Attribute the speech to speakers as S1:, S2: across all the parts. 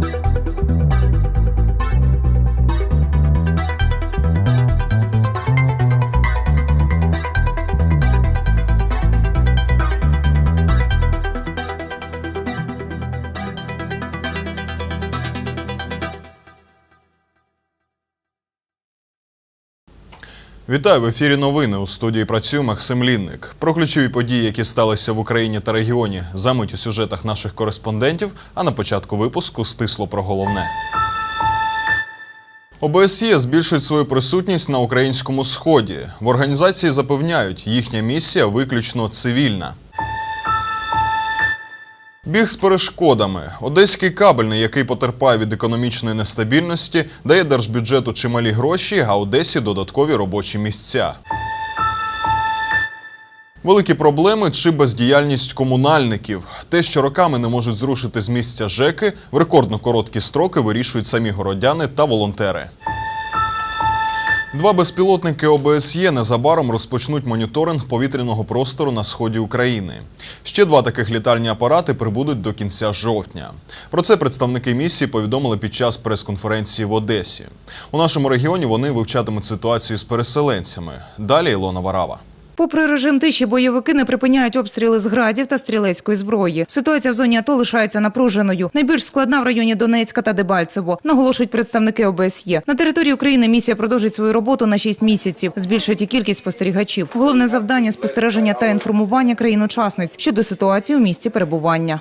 S1: Thank you. Вітаю в ефірі новини. У студії працює Максим Лінник. Про ключові події, які сталися в Україні та регіоні, замить у сюжетах наших кореспондентів. А на початку випуску стисло про головне. ОБСЄ збільшують свою присутність на українському сході. В організації запевняють, їхня місія виключно цивільна. Біг з перешкодами. Одеський кабельний, який потерпає від економічної нестабільності, дає держбюджету чималі гроші, а Одесі додаткові робочі місця. Великі проблеми чи бездіяльність комунальників. Те, що роками не можуть зрушити з місця ЖЕКи, в рекордно короткі строки вирішують самі городяни та волонтери. Два безпілотники ОБСЄ незабаром розпочнуть моніторинг повітряного простору на сході України. Ще два таких літальні апарати прибудуть до кінця жовтня. Про це представники місії повідомили під час прес-конференції в Одесі. У нашому регіоні вони вивчатимуть ситуацію з переселенцями. Далі Ілона Варава.
S2: Попри режим тиші, бойовики не припиняють обстріли з градів та стрілецької зброї. Ситуація в зоні АТО лишається напруженою. Найбільш складна в районі Донецька та Дебальцево, наголошують представники ОБСЄ. На території України місія продовжить свою роботу на 6 місяців, збільшить і кількість спостерігачів. Головне завдання спостереження та інформування країн-учасниць щодо ситуації у місці перебування.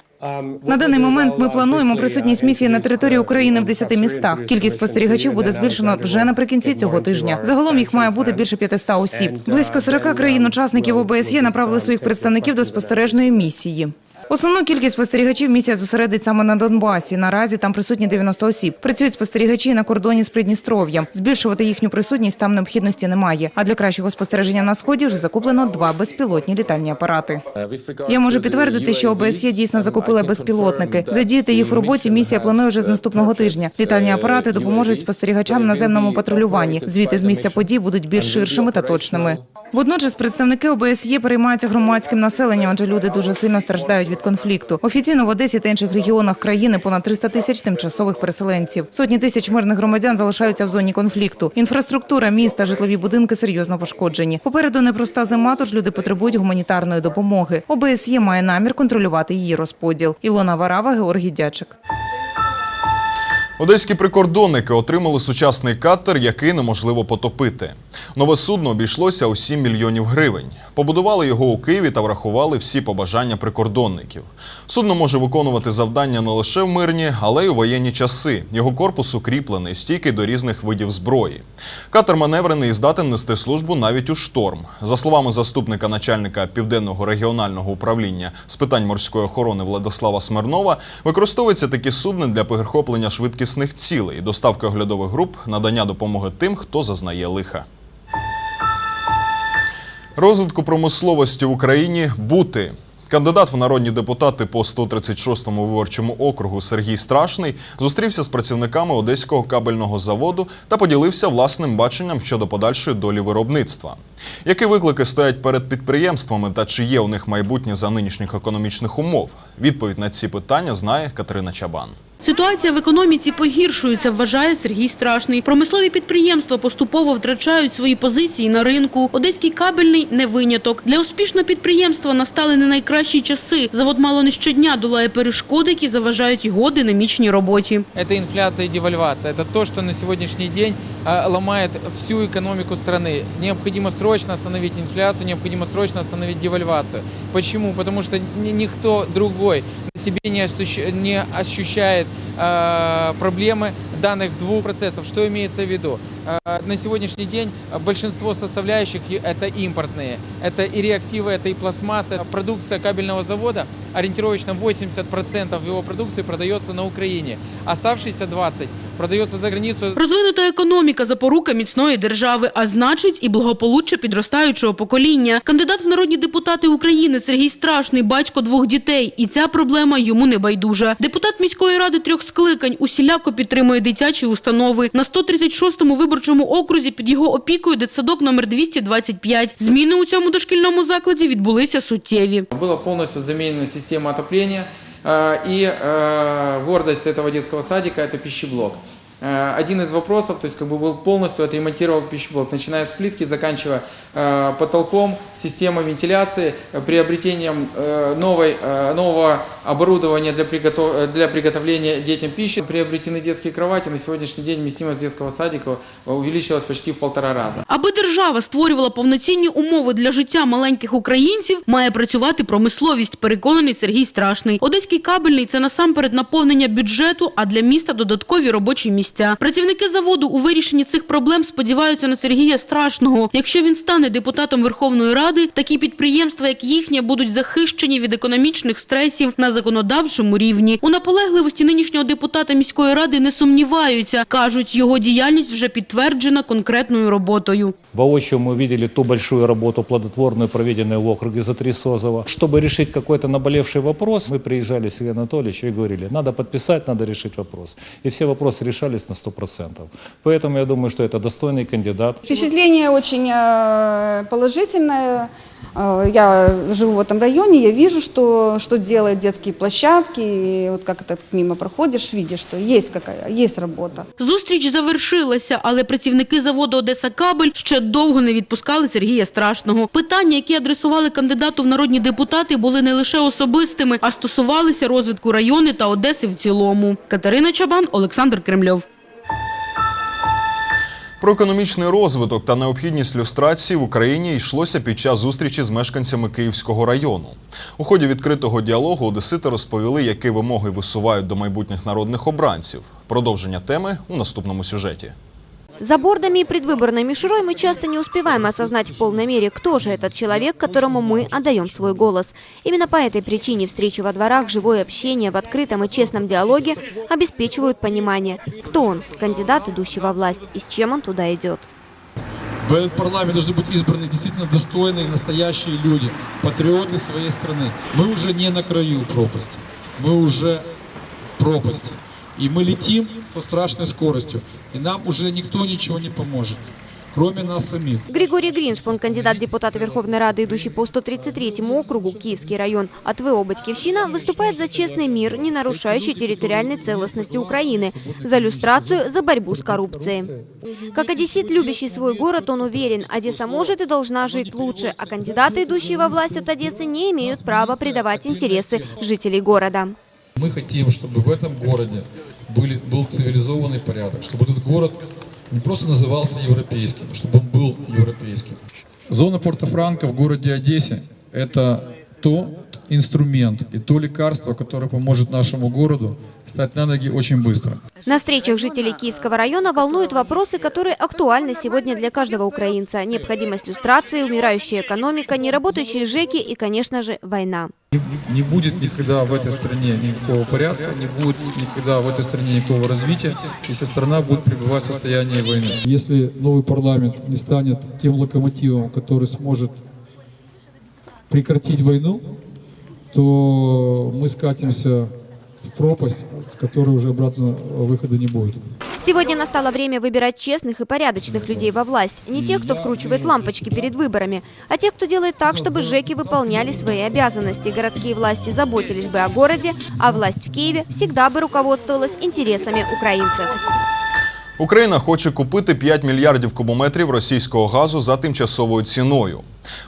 S2: На даний момент ми плануємо присутність місії на території України в 10 містах. Кількість спостерігачів буде збільшено вже наприкінці цього тижня. Загалом їх має бути більше 500 осіб. Близько 40 країн-учасників ОБСЄ направили своїх представників до спостережної місії. Основну кількість спостерігачів місія зосередить саме на Донбасі. Наразі там присутні 90 осіб. Працюють спостерігачі на кордоні з Придністров'ям. Збільшувати їхню присутність там необхідності немає. А для кращого спостереження на сході вже закуплено два безпілотні літальні апарати. Я можу підтвердити, що ОБСЄ дійсно закупила безпілотники. Задіяти їх в роботі місія планує вже з наступного тижня. Літальні апарати допоможуть спостерігачам на земному патрулюванні. Звіти з місця подій будуть більш ширшими та точними. Водночас представники ОБСЄ переймаються громадським населенням, адже люди дуже сильно страждають від конфлікту. Офіційно в Одесі та інших регіонах країни понад 300 тисяч тимчасових переселенців. Сотні тисяч мирних громадян залишаються в зоні конфлікту. Інфраструктура міста, житлові будинки серйозно пошкоджені. Попереду непроста зима, тож люди потребують гуманітарної допомоги. ОБСЄ має намір контролювати її розподіл. Ілона Варава, Георгій Дячик.
S1: Одеські прикордонники отримали сучасний катер, який неможливо потопити. Нове судно обійшлося у 7 мільйонів гривень. Побудували його у Києві та врахували всі побажання прикордонників. Судно може виконувати завдання не лише в мирні, але й у воєнні часи. Його корпус укріплений, стійкий до різних видів зброї. Катер маневрений і здатен нести службу навіть у шторм. За словами заступника начальника південного регіонального управління з питань морської охорони Владислава Смирнова, використовуються такі судна для перехоплення швидкісних цілей, доставки оглядових груп, надання допомоги тим, хто зазнає лиха. Розвитку промисловості в Україні бути. Кандидат в народні депутати по 136-му виборчому округу Сергій Страшний зустрівся з працівниками одеського кабельного заводу та поділився власним баченням щодо подальшої долі виробництва. Які виклики стоять перед підприємствами та чи є у них майбутнє за нинішніх економічних умов? Відповідь на ці питання знає Катерина Чабан.
S3: Ситуація в економіці погіршується, вважає Сергій Страшний. Промислові підприємства поступово втрачають свої позиції на ринку. Одеський кабельний – не виняток. Для успішного підприємства настали не найкращі часи. Завод мало не щодня долає перешкоди, які заважають його динамічній роботі.
S4: Это инфляция и девальвация. Это то, что на сегодняшний день а, ломает всю экономику страны. Необходимо срочно остановить инфляцию, необходимо срочно остановить девальвацию. Почему? Потому что ни- никто другой на себе не, ощущ- не ощущает проблемы данных двух процессов. Что имеется в виду? А, На сегодняшний день а, большинство составляющих и- это импортные. Это и реактивы, это и пластмасса. Продукция кабельного завода ориентировочно 80% его продукции продается на Украине. Оставшиеся 20% продается за границу.
S3: Розвинута економіка – запорука міцної держави, а значить і благополуччя підростаючого покоління. Кандидат в народні депутати України Сергій Страшний – батько двох дітей. І ця проблема йому не байдужа. Депутат міської ради трьох скликань усіляко підтримує дитячі установи. На 136-му виборчому окрузі під його опікою дитсадок номер 225. Зміни у цьому дошкільному закладі відбулися суттєві.
S4: Была полностью заменена система отопления. Э, И э, гордость этого детского садика – это пищеблок. Э, Один из вопросов, то есть как бы был полностью отремонтирован пищеблок, начиная с плитки, заканчивая э, потолком, системой вентиляции, э, приобретением э, новой, э, нового оборудования для, приготов- э, для приготовления детям пищи. Приобретены детские кровати. На сегодняшний день вместимость детского садика э, увеличилась почти в полтора раза.
S3: Аби держава створювала повноцінні умови для життя маленьких українців, має працювати промисловість, переконаний Сергій Страшний. Одеський кабельний – це насамперед наповнення бюджету, а для міста додаткові робочі місця. Працівники заводу у вирішенні цих проблем сподіваються на Сергія Страшного. Якщо він стане депутатом Верховної Ради, такі підприємства, як їхнє, будуть захищені від економічних стресів на законодавчому рівні. У наполегливості нинішнього депутата міської ради не сумніваються. Кажуть, його діяльність вже підтверджена конкретною роботою.
S5: Воочию мы видели ту большую работу плодотворную, проведенную в округе за три Созова. Чтобы решить какой-то наболевший вопрос, мы приезжали с Сергеем Анатольевичем и говорили, надо подписать, надо решить вопрос. И все вопросы решались на 100%. Поэтому я думаю, что это достойный кандидат.
S6: Впечатление очень э, положительное. Э, Я живу в этом районе, я вижу, что, что делают детские площадки. И вот как это мимо проходишь, видишь, что есть, какая, есть работа.
S3: Зустріч завершилася, але працівники заводу «Одеса Кабель» ще довго не відпускали Сергія Страшного. Питання, які адресували кандидату в народні депутати, були не лише особистими, а стосувалися розвитку району та Одеси в цілому. Катерина Чабан, Олександр Кремльов.
S1: Про економічний розвиток та необхідність люстрації в Україні йшлося під час зустрічі з мешканцями Київського району. У ході відкритого діалогу одесити розповіли, які вимоги висувають до майбутніх народних обранців. Продовження теми у наступному сюжеті.
S7: За бордами и предвыборной мишурой мы часто не успеваем осознать в полной мере, кто же этот человек, которому мы отдаем свой голос. Именно по этой причине встречи во дворах, живое общение в открытом и честном диалоге обеспечивают понимание, кто он, кандидат, идущий во власть, и с чем он туда идет.
S8: В этот парламент должны быть избраны действительно достойные, настоящие люди, патриоты своей страны. Мы уже не на краю пропасти, мы уже пропасти. И мы летим со страшной скоростью, и нам уже никто ничего не поможет, кроме нас самих.
S7: Григорий Гриншпун, кандидат депутата Верховной Рады, идущий по 133 округу, Киевский район, от ВО «Батькивщина», выступает за честный мир, не нарушающий территориальной целостности Украины, за люстрацию, за борьбу с коррупцией. Как одессит, любящий свой город, он уверен, Одесса может и должна жить лучше, а кандидаты, идущие во власть от Одессы, не имеют права предавать интересы жителей города.
S8: Мы хотим, чтобы в этом городе были, был цивилизованный порядок, чтобы этот город не просто назывался европейским, чтобы он был европейским. Зона Порто-Франко в городе Одессе – это тот инструмент и то лекарство, которое поможет нашему городу стать на ноги очень быстро.
S7: На встречах жителей Киевского района волнуют вопросы, которые актуальны сегодня для каждого украинца. Необходимость люстрации, умирающая экономика, неработающие ЖЭКи и, конечно же, война.
S8: Не, не будет никогда в этой стране никакого порядка, не будет никогда в этой стране никакого развития, если страна будет пребывать в состоянии войны. Если новый парламент не станет тем локомотивом, который сможет прекратить войну, то мы скатимся в пропасть, с которой уже обратно выхода не будет.
S7: Сегодня настало время выбирать честных и порядочных людей во власть. Не тех, кто вкручивает лампочки перед выборами, а тех, кто делает так, чтобы ЖЭКи выполняли свои обязанности. Городские власти заботились бы о городе, а власть в Киеве всегда бы руководствовалась интересами украинцев.
S1: Україна хоче купити 5 мільярдів кубометрів російського газу за тимчасовою ціною.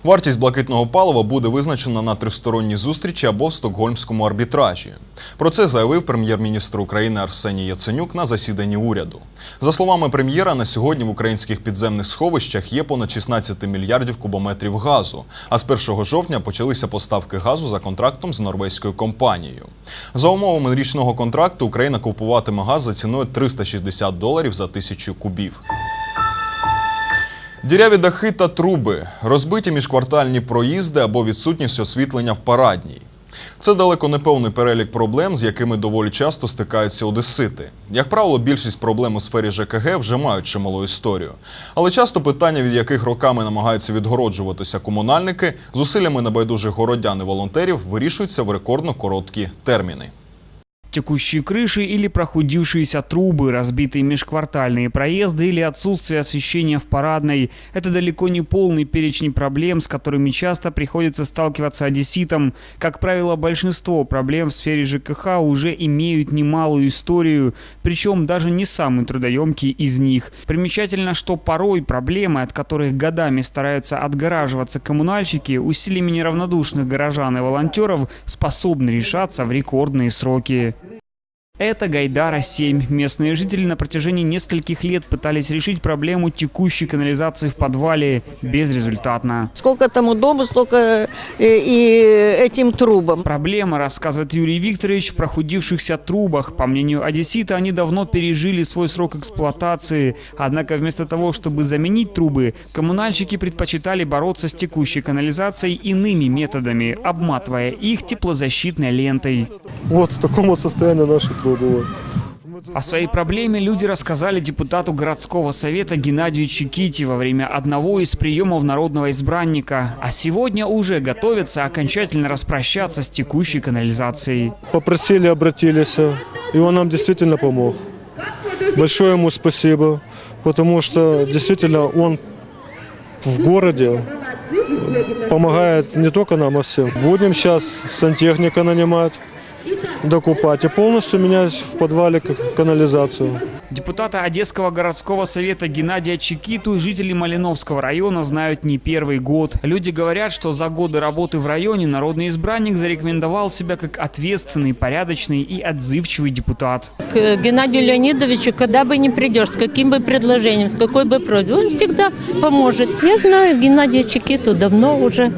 S1: Вартість блакитного палива буде визначена на тристоронній зустрічі або в стокгольмському арбітражі. Про це заявив прем'єр-міністр України Арсеній Яценюк на засіданні уряду. За словами прем'єра, на сьогодні в українських підземних сховищах є понад 16 мільярдів кубометрів газу. А з 1 жовтня почалися поставки газу за контрактом з норвезькою компанією. За умовами річного контракту Україна купуватиме газ за ціною 360 доларів за тисячу кубів. Діряві дахи та труби, розбиті міжквартальні проїзди або відсутність освітлення в парадній. Це далеко не повний перелік проблем, з якими доволі часто стикаються одесити. Як правило, більшість проблем у сфері ЖКГ вже мають чималу історію. Але часто питання, від яких роками намагаються відгороджуватися комунальники, зусиллями небайдужих городян і волонтерів вирішуються в рекордно короткі терміни.
S9: Текущие крыши или прохудившиеся трубы, разбитые межквартальные проезды или отсутствие освещения в парадной – это далеко не полный перечень проблем, с которыми часто приходится сталкиваться одесситам. Как правило, большинство проблем в сфере ЖКХ уже имеют немалую историю, причем даже не самый трудоемкий из них. Примечательно, что порой проблемы, от которых годами стараются отгораживаться коммунальщики, усилиями неравнодушных горожан и волонтеров способны решаться в рекордные сроки. Это Гайдара-7. Местные жители на протяжении нескольких лет пытались решить проблему текущей канализации в подвале безрезультатно.
S10: Сколько тому дому, столько э, и этим трубам.
S9: Проблема, рассказывает Юрий Викторович, в прохудившихся трубах. По мнению одессита, они давно пережили свой срок эксплуатации. Однако вместо того, чтобы заменить трубы, коммунальщики предпочитали бороться с текущей канализацией иными методами, обматывая их теплозащитной лентой.
S11: Вот в таком вот состоянии наши вот.
S9: О своей проблеме люди рассказали депутату городского совета Геннадию Чикити во время одного из приемов народного избранника. А сегодня уже готовятся окончательно распрощаться с текущей канализацией.
S11: Попросили, обратились, и он нам действительно помог. Большое ему спасибо, потому что действительно он в городе помогает не только нам, а всем. Будем сейчас сантехника нанимать, докупать и полностью менять в подвале канализацию.
S9: Депутата Одесского городского совета Геннадия Чекиту жители Малиновского района знают не первый год. Люди говорят, что за годы работы в районе народный избранник зарекомендовал себя как ответственный, порядочный и отзывчивый депутат.
S12: к Геннадию Леонидовичу, когда бы ни придешь, с каким бы предложением, с какой бы просьбой, он всегда поможет. Я знаю Геннадия Чекиту давно уже.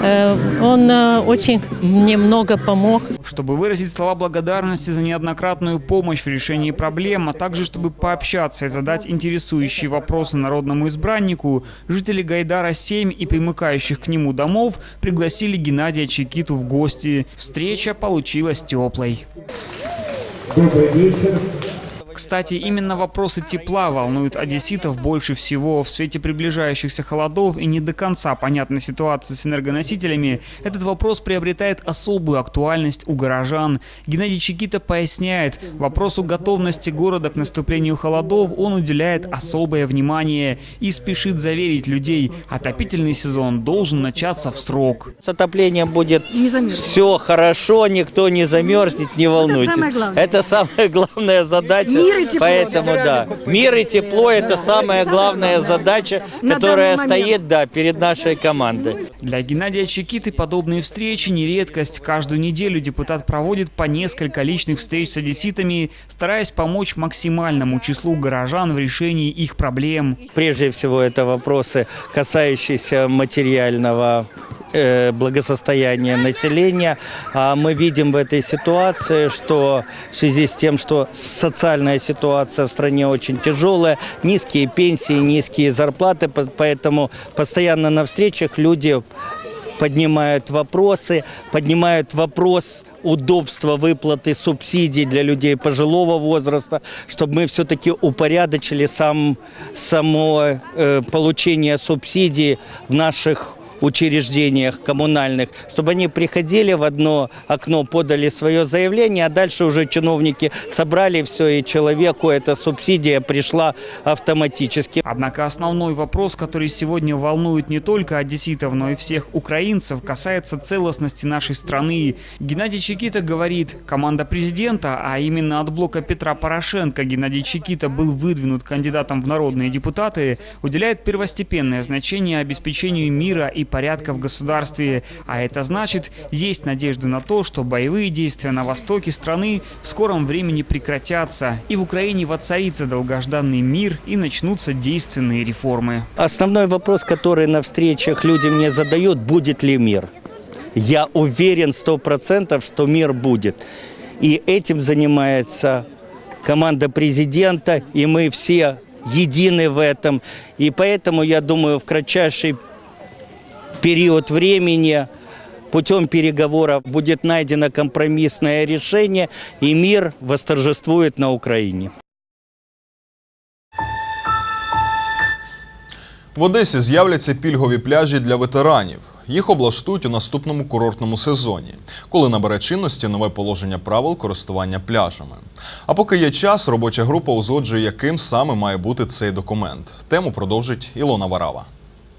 S12: Э, Он э, очень мне много помог.
S9: Чтобы выразить слова благодарности за неоднократную помощь в решении проблем, а также чтобы пообщаться и задать интересующие вопросы народному избраннику, жители Гайдара-7 и примыкающих к нему домов пригласили Геннадия Чекиту в гости. Встреча получилась теплой. Кстати, именно вопросы тепла волнуют одесситов больше всего. В свете приближающихся холодов и не до конца понятной ситуации с энергоносителями, этот вопрос приобретает особую актуальность у горожан. Геннадий Чекита поясняет, вопросу готовности города к наступлению холодов он уделяет особое внимание и спешит заверить людей, отопительный сезон должен начаться в срок.
S10: С отоплением будет все хорошо, никто не замерзнет, не волнуйтесь. Это самая главная задача. Поэтому да, мир и тепло это самая главная задача, которая стоит да, перед нашей командой.
S9: Для Геннадия Чекиты подобные встречи не редкость. Каждую неделю депутат проводит по несколько личных встреч с одесситами, стараясь помочь максимальному числу горожан в решении их проблем.
S10: Прежде всего это вопросы, касающиеся материального э, благосостояния населения. А мы видим в этой ситуации, что в связи с тем, что социальная ситуация в стране очень тяжелая, низкие пенсии, низкие зарплаты, по- поэтому постоянно на встречах люди поднимают вопросы, поднимают вопрос удобства выплаты субсидий для людей пожилого возраста, чтобы мы все-таки упорядочили сам, само э, получение субсидий в наших учреждениях коммунальных, чтобы они приходили в одно окно, подали свое заявление, а дальше уже чиновники собрали все, и человеку эта субсидия пришла автоматически.
S9: Однако основной вопрос, который сегодня волнует не только одесситов, но и всех украинцев, касается целостности нашей страны. Геннадий Чекита говорит, команда президента, а именно от блока Петра Порошенко Геннадий Чекита был выдвинут кандидатом в народные депутаты, уделяет первостепенное значение обеспечению мира и порядка в государстве. А это значит, есть надежда на то, что боевые действия на востоке страны в скором времени прекратятся, и в Украине воцарится долгожданный мир и начнутся действенные реформы.
S10: Основной вопрос, который на встречах люди мне задают, будет ли мир. Я уверен сто процентов, что мир будет. И этим занимается команда президента, и мы все едины в этом. И поэтому, я думаю, в кратчайший период времени путем переговоров будет найдено компромиссное решение, и мир восторжествует на Украине.
S1: В Одесі з'являться пільгові пляжі для ветеранів. Їх облаштують у наступному курортному сезоні, коли набере чинності нове положення правил користування пляжами. А поки є час, робоча група узгоджує, яким саме має бути цей документ. Тему продовжить Ілона Варава.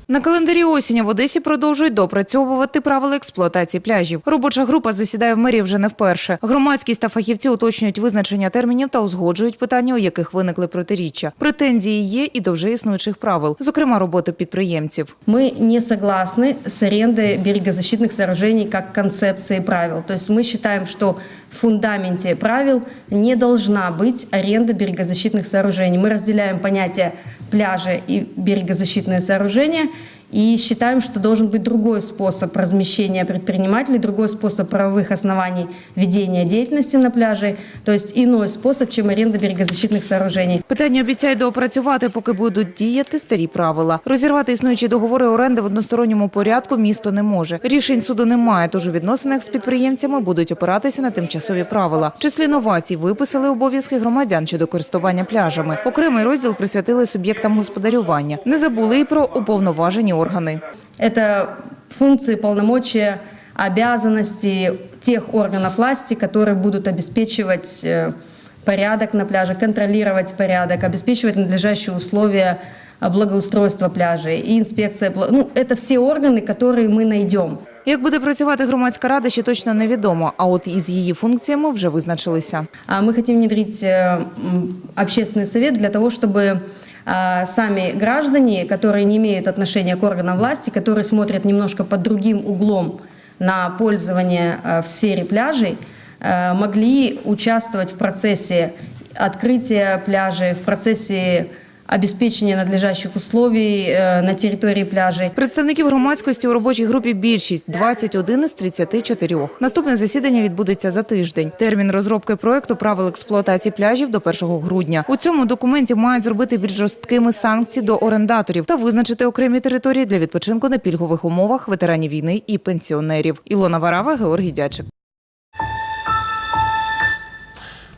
S2: На календарі осені в Одесі продовжують допрацьовувати правила експлуатації пляжів. Робоча група засідає в мерії вже не вперше. Громадськість та фахівці уточнюють визначення термінів та узгоджують питання, у яких виникли протиріччя. Претензії є і до вже існуючих правил, зокрема роботи підприємців.
S13: Мы не согласны с арендой берегозащитных сооружений как концепцией правил. То есть мы считаем, что в фундаменте правил не должна быть аренда берегозащитных сооружений. Мы разделяем понятие пляжа и берегозащитные сооружения и считаем, что должен быть другой способ размещения предпринимателей, другой способ правовых оснований ведения деятельности на пляже, то есть иной способ, чем аренда берегозащитных сооружений.
S2: Питання обіцяють доопрацювати, поки будуть діяти старі правила. Розірвати існуючі договори оренди в односторонньому порядку місто не може. Рішень суду немає, тож у відносинах з підприємцями будуть опиратися на тимчасові правила. В числі новацій виписали обов'язки громадян щодо користування пляжами. Окремий розділ присвятили суб'єктам господарювання. Не забули і про уповноважені органи.
S13: Это функции, полномочия, обязанности тех органов власти, которые будут обеспечивать э, порядок на пляже, контролировать порядок, обеспечивать надлежащие условия э, благоустройства пляжей и инспекция. пла- Ну, это все органы, которые мы найдем.
S2: Як буде працювати громадська рада, ще точно невідомо. А от із її функціями вже визначилися.
S13: А Мы хотим внедрить э, м, общественный совет для того, чтобы а, сами граждане, которые не имеют отношения к органам власти, которые смотрят немножко под другим углом на пользование э, в сфере пляжей, э, могли участвовать в процессе открытия пляжей, в процессе обеспечения надлежащих условий э, на территории пляжей.
S2: Представників громадськості у робочій групі більшість 21 із 34. Наступне засідання відбудеться за тиждень. Термін розробки проекту правил експлуатації пляжів до 1 грудня. У цьому документі мають зробити більш жорсткими санкції до орендаторів та визначити окремі території для відпочинку на пільгових умовах ветеранів війни і пенсіонерів. Ілона Варава, Георгій Дячик.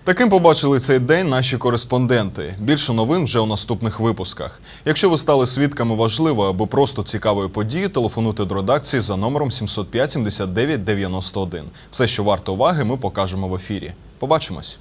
S1: Таким побачили цей день наші кореспонденти. Більше новин вже у наступних випусках. Якщо ви стали свідками важливої або просто цікавої події, телефонуйте до редакції за номером 705 79 91. Все, що варто уваги, ми покажемо в ефірі. Побачимось.